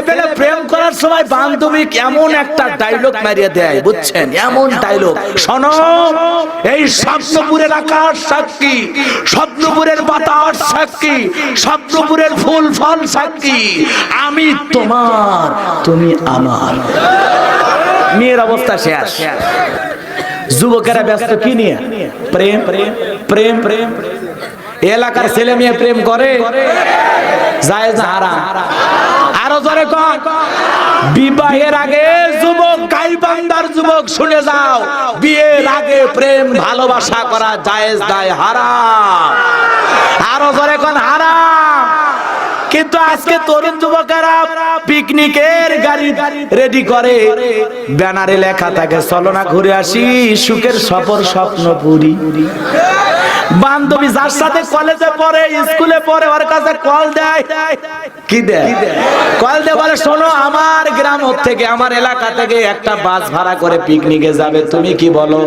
ছেলেপেলে প্রেম করার সময় বান্ধবী একটা ডায়লগ দেয়, বুঝছেন? এমন ডায়লগ এই স্বপ্নপুরের আকাশ সাক্ষী, স্বপ্নপুরের বাতাস সাক্ষী, স্বপ্নপুরের ফুল ফল সাক্ষী। আমি তোমার, তুমি আমার। মেয়ের অবস্থা শেষ। যুবকেরা ব্যস্ত, কি নিয়ে? প্রেম প্রেম প্রেম। প্রেম এলাকার ছেলে মেয়ে প্রেম করে। যায় না হারাম। আরও জোরে কর। বিবাহের আগে যুবক গাইবান্দার যুবক, শুনে যাও। বিয়ের আগে প্রেম, ভালোবাসা করা জায়েজ দায়, হারাম। আরও জোরে কন হারাম। কিন্তু আজকে তরুণ যুবকেরা পিকনিকের গাড়ি রেডি করে। ব্যানারে লেখা থাকে, চলো ঘুরে আসি সুখের সফর স্বপ্ন পুরি। বান্ধবী যার সাথে কলেজে পড়ে স্কুলে পড়ে, ওর কাছে কল দেয়। কি দেয়? কল দেয়, বলে, শোনো, আমার গ্রাম থেকে, আমার এলাকা থেকে একটা বাস ভাড়া করে পিকনিকে যাবে, তুমি কি বলো?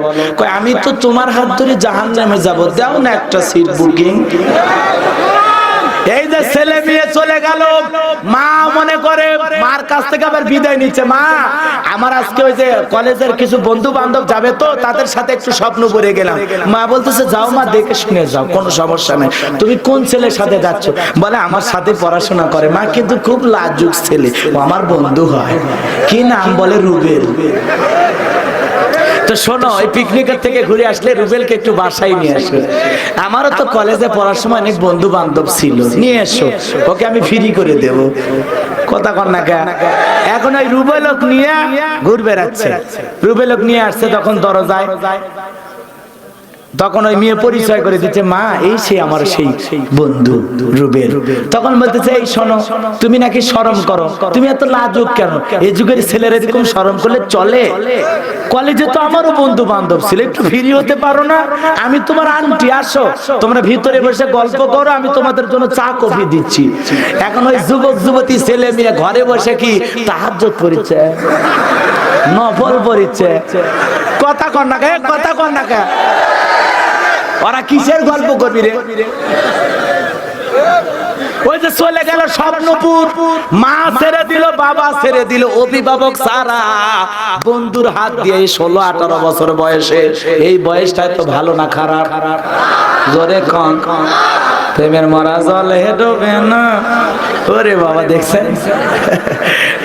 আমি তো তোমার হাত ধরে জাহান নামে যাব, দাও না একটা সিট বুকিং এই যে ছেলে মেয়ে চলে গেল, মা মনে করে মার কাছ থেকে আবার বিদায় নিচ্ছে। মা, আমার আজকে ওই যে কলেজের কিছু বন্ধু বান্ধব যাবে তো, তাদের সাথে একটু স্বপ্ন পড়ে গেলাম। মা বলতেছে, যাও মা, দেখে শুনে যাও, কোনো সমস্যা নেই। তুমি কোন ছেলের সাথে যাচ্ছ? বলে, আমার সাথে পড়াশোনা করে। মা কিন্তু খুব লাজুক ছেলে। আমার বন্ধু হয়। কি নাম বলে? রুবেল। তো শোনো, এই পিকনিকের থেকে ঘুরে আসলে রুবেলকে একটু বাসায় নিয়ে আসবে। আমারও তো কলেজে পড়ার সময় অনেক বন্ধু বান্ধব ছিল। নিয়ে এসো, ওকে আমি ফ্রি করে দেব। কথা কর না কেন? এখন ওই রুবেলক নিয়ে ঘুর বেড়াচ্ছে। রুবেলক নিয়ে আসছে, তখন দরজায় তখন ওই মেয়ে পরিচয় করে দিচ্ছে মা এই সে আমার সেই বন্ধু রুবেল। তখন বলতেছে এই শোনো তুমি নাকি শরম করো। তুমি এত লাজুক কেন? এই যুগের ছেলেরা এরকম শরম করলে চলে। কলেজে তো আমারও বন্ধু বান্ধব ছিল। একটু ফ্রি হতে পারো না। আমি তোমার আন্টি আসো। তোমরা ভিতরে বসে গল্প করো। আমি তোমাদের জন্য চা কফি দিচ্ছি। এখন ওই যুবক যুবতী ছেলে মেয়ে ঘরে বসে কি তাহাজ্জত পড়িচ্ছে নফল পড়িচ্ছে? কথা কর না কে কথা কর না কে ওরা কিসের গল্প করবি রে? ওই যে চলে গেল স্বপ্নপুর। মা ছেড়ে দিল বাবা ছেড়ে দিল অভিভাবক সারা। বন্ধুর হাত দিয়ে ষোলো আঠারো বছর বয়সে এই বয়সটাই তো ভালো না খারাপ? জোরে কন। প্রেমের মরা জলে ডোবে না। ওরে বাবা দেখছেন?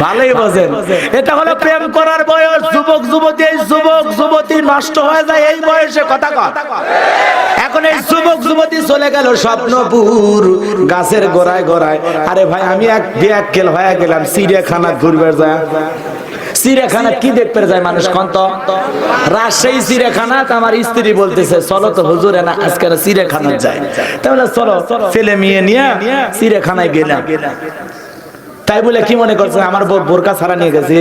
ভালোই বোঝেন। এটা হলো প্রেম করার বয়স। যুবক যুবতী এই যুবক। নষ্ট হয়ে যায়, এই বয়সে কথা কর এখন এই যুবক, যুবতী চলে গেল স্বপ্নপুর, গাছের গোড়ায় গোড়ায়। আরে ভাই, আমি এক বিয়াক্কেল হয়ে গেলাম, চিড়িয়াখানা ঘুরবে যায়। চিড়িয়াখানা কি দেখতে যায় মানুষ কন্ত রাজশাহী চিড়িয়াখানা আমার স্ত্রী বলতেছে, চলো তো হুজুরে না, আজকে চিড়িয়াখানা যায় তাহলে চলো, ছেলে মেয়ে নিয়ে চিড়িয়াখানায় গেলাম। তাই বলে কি মনে করছে আমার বোরকা ছাড়া নিয়ে গেছে?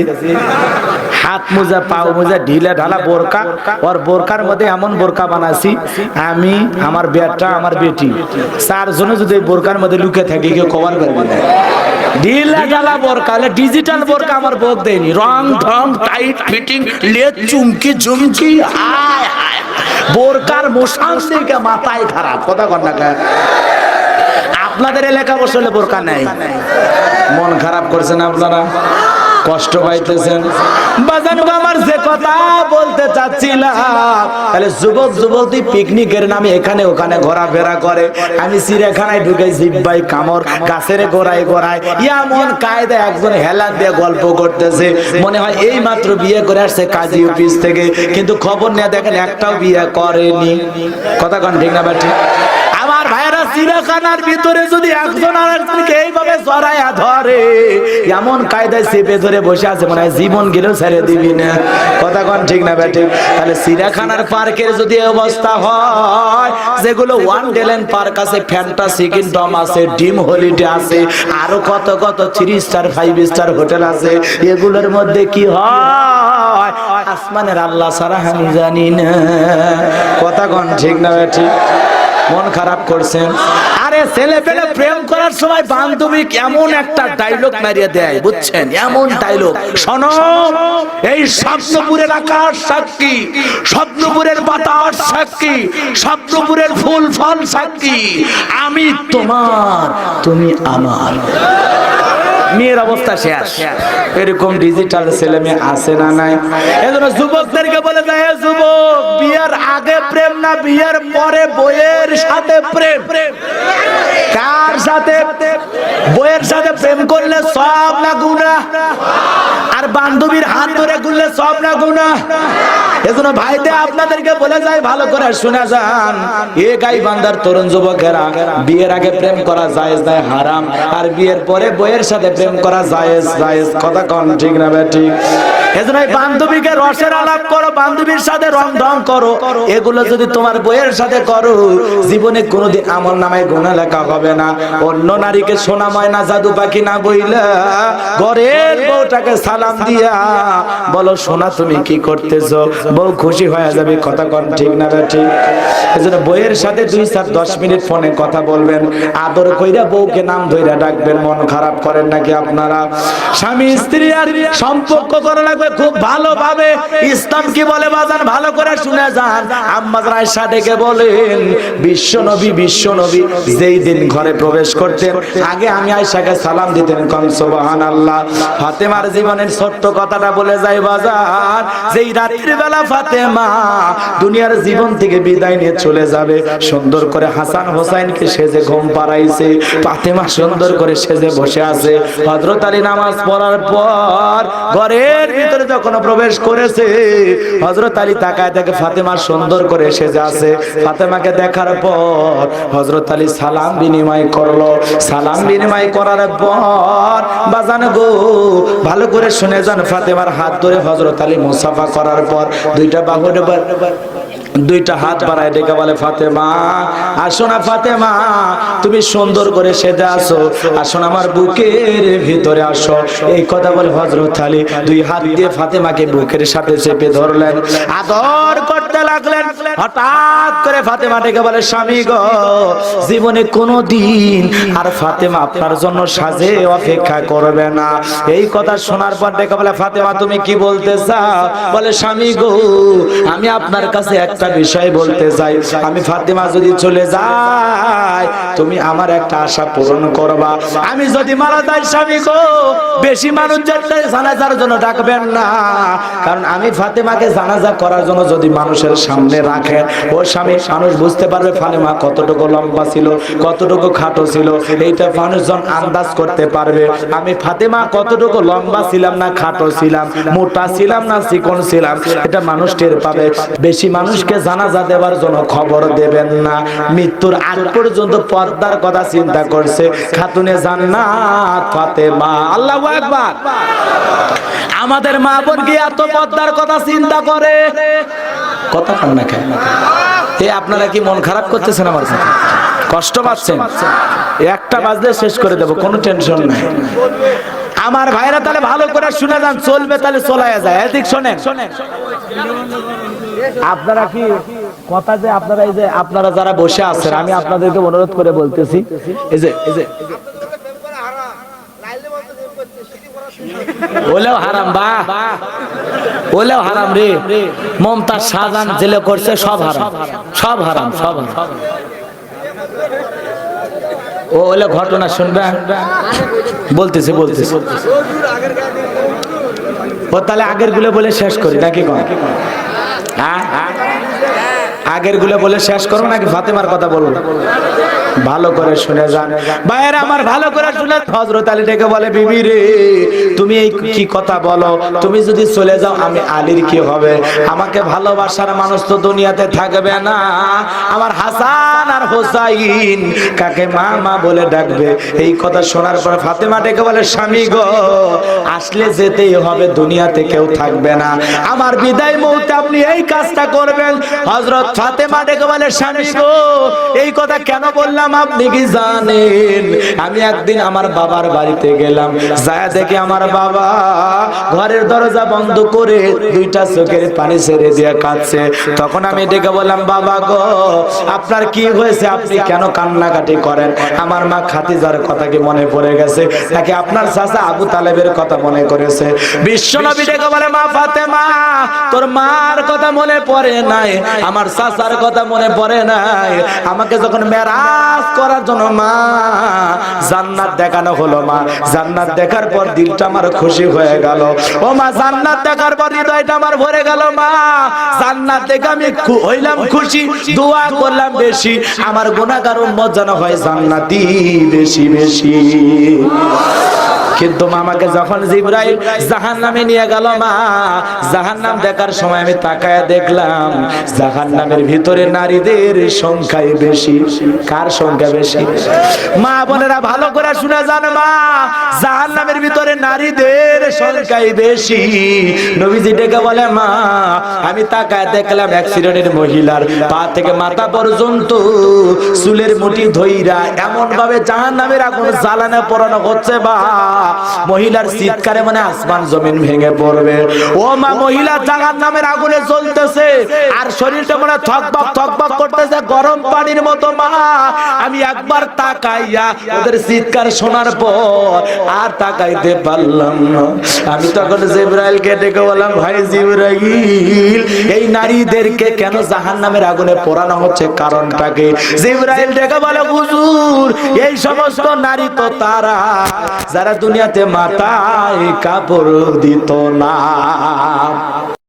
হাত মোজা, পাও মোজা, ঢিলা ঢালা বোরকা। ওর বোরকার মধ্যে এমন বোরকা বানাছি আমি, আমার বেটা, আমার বেটি, চারজনে যদি বোরকার মধ্যে লুকে থাকি, কেউ কভার করবে না ঢিলা ঢালা বোরকা ডিজিটাল বোরকা আমার বউ দেয়নি। রং ঢং টাইট ফিটিং লেজ চুমকি, ঝুমকি, হায় হায় বোরকার মোশান মাথায় খারাপ কথা কর না আপনাদের এলাকা বসলে বোরকা নাই। মন খারাপ করছেন আপনারা? কষ্ট পাইতেছেন। বাজানো আমার যে কথা বলতে চাচ্ছিলাম, তাহলে যুবক যুবতী পিকনিকের নামে এখানে ওখানে ঘোরাফেরা করে। আমি চিড়িয়াখানায় ঢুকে জিব্বাই কামর গাছের গোড়ায় গোড়ায় এমন কায়দা একজন হেলান দিয়ে গল্প করতেছে। মনে হয় এই মাত্র বিয়ে করে আসছে কাজী অফিস থেকে। কিন্তু খবর নিয়ে দেখেন একটাও বিয়ে করেনি। কথা কন ঠিক না বা ঠিক? আমার ভাইয়েরা চিড়িয়াখানার ভিতরে যদি একজন আরেকজনকে এইভাবে জড়াইয়া ধরে, এমন কায়দায় চেপে ধরে বসে আছে, মনে হয় জীবন গেলেও ছেড়ে দিবি না। কথা কন ঠিক না ব্যাটে তাহলে চিড়িয়াখানার পার্কের যদি অবস্থা হয়, যেগুলো ওয়ান ডেলেন পার্ক আছে, ফ্যান্টাসি, কিংডম আছে, ডিম হলিডে আছে, আরও কত কত three star, five star hotel আছে, এগুলোর মধ্যে কি হয়? আসমানের আল্লাহ সারা আমি জানি না। কথা কন ঠিক না ঠিক মন খারাপ করছেন। আরে ছেলে পেলে প্রেম করার সময় বান্ধবী এমন একটা ডায়লগ মারিয়ে দেয়, বুঝছেন? এমন ডায়লগ শোনো, এই স্বপ্নপুরের আকাশ সাক্ষী, স্বপ্নপুরের বাতাস সাক্ষী, স্বপ্নপুরের ফুল ফল সাক্ষী। আমি তোমার, তুমি আমার। মেয়ের অবস্থা শেষ। এরকম ডিজিটাল ছেলে মেয়ে আছে না নাই? এজন্য যুবকদেরকে বলে যায় "এ যুবক, বিয়ের আগে প্রেম না, বিয়ের পরে বইয়ের সাথে প্রেম? কার সাথে? বইয়ের সাথে প্রেম করলে সব না গুণা আর বান্ধবীর হাত ধরে ঘুরলে সব না গুণা এজন্য ভাইতে আপনাদেরকে বলে যায়, ভালো করে শুনে যান। এ গাই বান্দার তরুণ যুবকেরা, বিয়ের আগে প্রেম করা জায়েজ নাই হারাম। আর বিয়ের পরে বইয়ের সাথে প্রেম করা জায়েজ জায়েজ। কথা কন, ঠিক না ঠিক এজন্য বান্ধবীকে রসের আলাপ করো, বান্ধবীর সাথে রং ঢং করো। এগুলো যদি তোমার বইয়ের সাথে করো, জীবনে কোনোদিন আমল নামায় গুণা লেখা হবে না। অন্য নারীকে সোনা ময়না জাদু পাখি না বইলা ঘরের বউটাকে সালাম দিয়া, বলো, সোনা, তুমি কি করতেছো? বউ খুশি হয়ে যাবে, কথা কন ঠিক না ঠিক? এজন্য বইয়ের সাথে দুই চার দশ মিনিট ফোনে কথা বলবেন। আদর কইরা বউকে নাম ধইরা ডাকবেন, মন খারাপ করেন নাকি আপনারা? স্বামী স্ত্রী আর সম্পর্ক করা লাগবে খুব ভালোভাবে। ইসলাম কি বলে বাজান? ভালো করে শুনে যান। আম্মা রায়সা ডেকে বলেন, বিশ্ব নবী বিশ্ব নবী, যেই দিন ঘরে প্রবেশ করতেন, আগে আমি আয়সাকে সালাম দিতেন কম সুবহান আল্লাহ ফাতেমার জীবনের ছোট্ট কথাটা বলে যাই বাজার যেই রাত্রির বেলা ফাতেমা, দুনিয়ার জীবন থেকে বিদায় নিয়ে চলে যাবে। সুন্দর করে হাসান হোসাইনকে সেজে ঘুম পাড়াইছে। ফাতেমা সুন্দর করে সেজে বসে আছে। হযরত আলী নামাজ পড়ার পর ঘরের ভিতরে যখন প্রবেশ করেছে, হযরত আলী তাকায় দেখে ফাতেমা সুন্দর করে সেজে আছে। ফাতেমাকে দেখার পর হযরত আলী সালাম বিনিময় করল। সালাম বিনিময় করার পর, বাজান গো, ভালো করে শুনে যান, ফাতেমার হাত ধরে হযরত আলী মুসাফা করার পর দুইটা বাহুর দুইটা হাত বাড়ায় ডেকে বলে, ফাতেমা, আসো না ফাতেমা, তুমি সুন্দর করে সেজে আসো আসো আমার বুকের ভিতরে আসো। এই কথা বলে হজরত আলী দুই হাত দিয়ে ফাতেমাকে বুকের সাথে চেপে ধরলেন। আদর করতে লাগলেন। হঠাৎ করে ফাতেমা ডেকে বলে, স্বামী গো, জীবনে কোনো দিন আর ফাতেমা আপনার জন্য সাজে অপেক্ষা করবে না। এই কথা শোনার পর ডেকে বলে, ফাতেমা, তুমি কি বলতে চাও? বলে, স্বামী গো, আমি আপনার কাছে একটা বিষয় বলতে চাই আমি ফাতেমা যদি চলে যাই, তুমি আমার একটা আশা পূরণ করবা। আমি যদি মারা যাই স্বামী গো, বেশি মানুষ জানাজার জন্য ডাকবেন না। কারণ আমি ফাতেমাকে জানাজা করার জন্য যদি মানুষের সামনে রাখেন, ও স্বামী, মানুষ বুঝতে পারবে ফাতেমা কতটুকু লম্বা ছিল, কতটুকু খাটো ছিল। এইটা মানুষজন আন্দাজ করতে পারবে। আমি ফাতেমা কতটুকু লম্বা ছিলাম না খাটো ছিলাম, মোটা ছিলাম না চিকন ছিলাম, এটা মানুষ টের পাবে। বেশি মানুষকে জানাজা দেওয়ার জন্য খবর দেবেন না। মৃত্যুর আগ পর্যন্ত পর্দার কথা চিন্তা করছে। খাতুনে জান্নাত, ফাতেমা। আল্লাহু আকবার। আমাদের মা বোন কি এত পর্দার কথা চিন্তা করে? কথা কান না খায় এ আপনারা কি মন খারাপ করতেছেন আমার সাথে কষ্ট পাচ্ছেন? একটা বাজলে শেষ করে দেব, কোনো টেনশন নাই। আমার ভাইরা তাহলে ভালো করে শুনে যান, চলবে তাহলে চলায় যায়। এদিক শোনেন শোনেন। আপনারা কি কথা যে আপনারা এই যে আপনারা যারা বসে আছেন, আমি আপনাদেরকে অনুরোধ করে বলতেছি, এই যে এই যে। সব হারাম। সব হারাম, সব ও ঘটনা শুনবে? বলতেছে বলতেছে। ও, তাহলে আগেরগুলো বলে শেষ করি, নাকি কোন? হ্যাঁ আগেরগুলো বলে শেষ করো নাকি ফাতেমার কথা বলব? ভালো করে শুনে যান। ভাইয়ের, আমার ভালো করে শুনে হজরত আলী ডেকে বলে, বিবি রে, তুমি এই কি কথা বলো? তুমি যদি চলে যাও, আমি আলীর কি হবে? আমাকে ভালোবাসার মানুষ তো দুনিয়াতে থাকবে না। আমার হাসান আর হোসাইন কাকে মা মা বলে ডাকবে? এই কথা শোনার পর ফাতেমা ডেকে বলে, স্বামী গো, আসলে যেতেই হবে, দুনিয়াতে কেউ থাকবে না। আমার বিদায় মুহূর্তে আপনি এই কাজটা করবেন। হজরত ফাতেমা ডেকে বলে, স্বামী গো, এই কথা কেন বললাম আপনি কি জানেন? আমি একদিন আমার বাবার বাড়িতে গেলাম। যায় দেখে আমার বাবা ঘরের দরজা বন্ধ করে দুইটা চোখের পানি ছেড়ে দিয়ে কাঁদছে। তখন আমি ডেকে বললাম, বাবা গো, আপনার কি হয়েছে? আপনি কেন কান্নাকাটি করেন? আমার মা খাতিজার কথা কি মনে পড়ে গেছে? নাকি আপনার চাচা আবু তালেবের কথা মনে করেছে? বিশ্ব নবী ডেকে বলে, মা ফাতেমা, তোর মার কথা মনে পড়ে নাই, আমার চাচার কথা মনে পড়ে নাই। আমাকে যখন মেরাজ নামাজ করার জন্য মা, জান্নাত দেখানো হলো মা। জান্নাত দেখার পর দিলটা আমার খুশি হয়ে গেল। ও মা, জান্নাত দেখার পর হৃদয়টা আমার ভরে গেল মা। জান্নাত দেখে আমি হইলাম খুশি, দোয়া করলাম বেশি। আমার গুনাহগার উম্মত যেন হয় জান্নাতি বেশি বেশি। কিন্তু মামাকে যখন জিব্রাইল জাহান নামে নিয়ে গেল মা জাহান নাম দেখার সময় আমি তাকায় দেখলাম জাহান নামের ভিতরে নারীদের সংখ্যাই বেশি। কার সংখ্যা বেশি। মা বোনেরা, ভালো করে শুনে যান মা। জাহান নামের ভিতরে নারীদের সংখ্যাই বেশি। নবীজি ডেকে বলে, মা, আমি তাকায় দেখলাম শ্রেণির মহিলার পা থেকে মাথা পর্যন্ত চুলের মুঠি ধইরা এমন ভাবে জাহান নামের আগুন জ্বালানো পড়ানো হচ্ছে বা মহিলার চিৎকারে মানে আসমান জমিন ভেঙে পড়বে। ও মা, মহিলা জাহান নামের আগুনে জ্বলতেছে, আর শরীরটা মানে থকবক থকবক করতেছে, গরম পানির মতো, মা। আমি একবার তাকাইয়া ওদের চিৎকার শোনার পর আর তাকাইতে পারলাম না। আমি তখন জিব্রাইলকে ডেকে বললাম, ভাই জিব্রাইল, এই নারীদেরকে কেন জাহান নামের আগুনে পোড়ানো হচ্ছে? কারণটাকে জিব্রাইল ডেকে বলে, হুজুর, এই সমস্ত নারী তো তারা, যারা দুনিয়াতে মাথায় কাপড় দিত না।